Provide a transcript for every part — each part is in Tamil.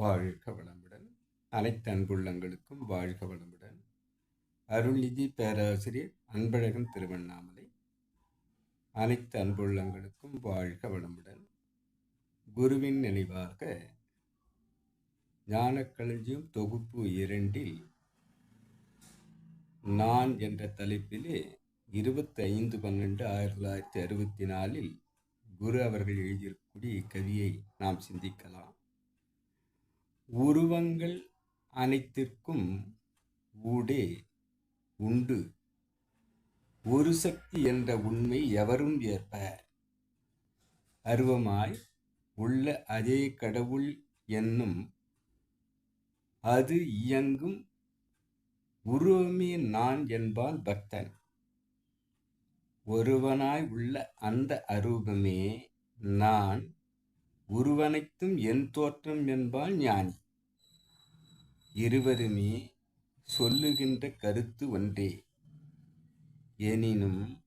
வாழ்க வளமுடன். அனைத்து அன்புள்ளங்களுக்கும் வாழ்க வளமுடன். அருள்நிதி பேராசிரியர் அன்பழகன் திருவண்ணாமலை. அனைத்து அன்புள்ளங்களுக்கும் வாழ்க வளமுடன். குருவின் நினைவாக ஞானக்களஞ்சியம் தொகுப்பு இரண்டில் நான் என்ற தலைப்பிலே இருபத்தி ஐந்து பன்னெண்டு ஆயிரத்தி தொள்ளாயிரத்தி அறுபத்தி நாலில் குரு அவர்கள் எழுதியிருக்கக்கூடிய கவியை நாம் சிந்திக்கலாம். உருவங்கள் அனைத்திற்கும் ஊடே உண்டு. ஒரு சக்தி என்ற உண்மை எவரும் ஏற்பர் அருவமாய் உள்ள அதே கடவுள் என்னும் அது இயங்கும் உருவமே நான் என்பான் பக்தன். ஒருவனாய் உள்ள அந்த அரூபமே நான் உருவனைத்தும் என் தோற்றம் என்பான் ஞானி. இருவருமே சொல்லுகின்ற கருத்து ஒன்றே. எனினும்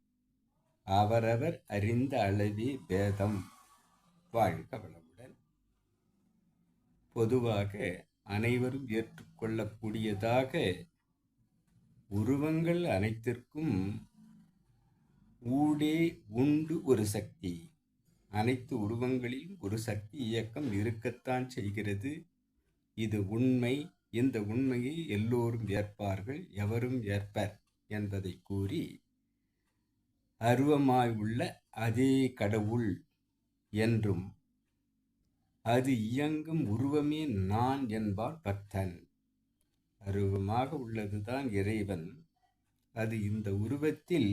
அவரவர் அறிந்த அளவே பேதம். வாழ்க வளமுடன். பொதுவாக அனைவரும் ஏற்றுக்கொள்ளக்கூடியதாக உருவங்கள் அனைத்திற்கும் ஊடே உண்டு ஒரு சக்தி. அனைத்து உருவங்களிலும் ஒரு சக்தி இயக்கம் இருக்கத்தான் செய்கிறது. இது உண்மை. இந்த உண்மையை எல்லோரும் ஏற்பார்கள் எவரும் ஏற்பர் என்பதை கூறி அருவமாய் உள்ள அதே கடவுள் என்றும் அது இயங்கும் உருவமே நான் என்பார் பக்தன். அருவமாக உள்ளதுதான் இறைவன். அது இந்த உருவத்தில்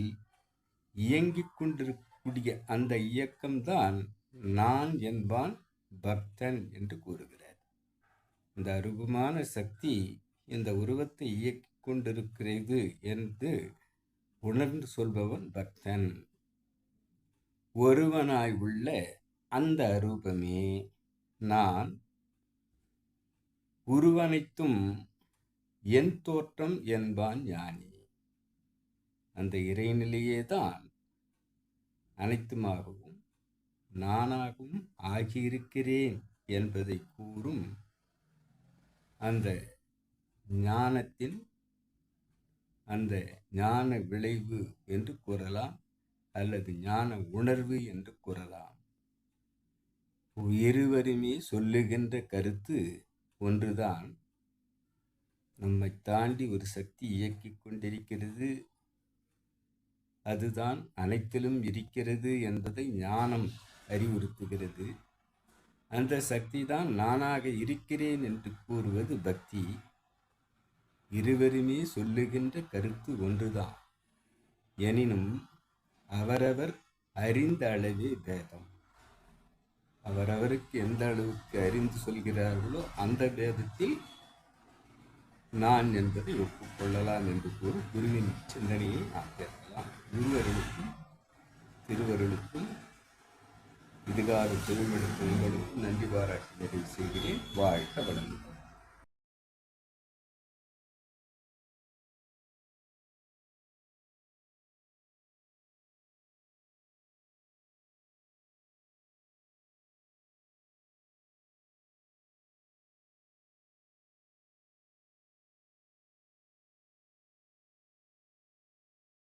இயங்கிக் கொண்டிருக்கும் கொண்டிருக்கக்கூடிய அந்த இயக்கம்தான் நான் என்பான் பக்தன் என்று கூறுகிறார். இந்த அருவமான சக்தி இந்த உருவத்தை இயக்கிக் கொண்டிருக்கிறது என்று உணர்ந்து சொல்பவன் பக்தன் ஒருவனாய் உள்ள அந்த அரூபமே நான். உருவனைத்தும் என் தோற்றம் என்பான் ஞானி. அந்த இறைநிலையே தான் அனைத்துமாகவும் நானாகவும் ஆகியிருக்கிறேன் என்பதை கூறும் அந்த ஞானத்தின் அந்த ஞான விளைவு என்று கூறலாம் அல்லது ஞான உணர்வு என்று கூறலாம். இருவருமே சொல்லுகின்ற கருத்து ஒன்றுதான். நம்மை தாண்டி ஒரு சக்தி இயக்கிக் கொண்டிருக்கிறது அதுதான் அனைத்திலும் இருக்கிறது என்பதை ஞானம் அறிவுறுத்துகிறது. அந்த சக்தி தான் நானாக இருக்கிறேன் என்று கூறுவது பக்தி. இருவருமே சொல்லுகின்ற கருத்து ஒன்றுதான். எனினும் அவரவர் அறிந்த அளவே பேதம் அவரவருக்கு எந்த அளவுக்கு அறிந்து சொல்கிறார்களோ அந்த பேதத்தில் நான் என்பதை ஒப்புக்கொள்ளலாம் என்று கூறும் குருவின் சிந்தனையை நான் கேட்கலாம் திருவருளுக்கும் இதுகாறு திருமணத்து உங்களுக்கும் நன்றி பாராட்டி நிறைவு செய்கிறேன். வாழ்க வளமுடன்.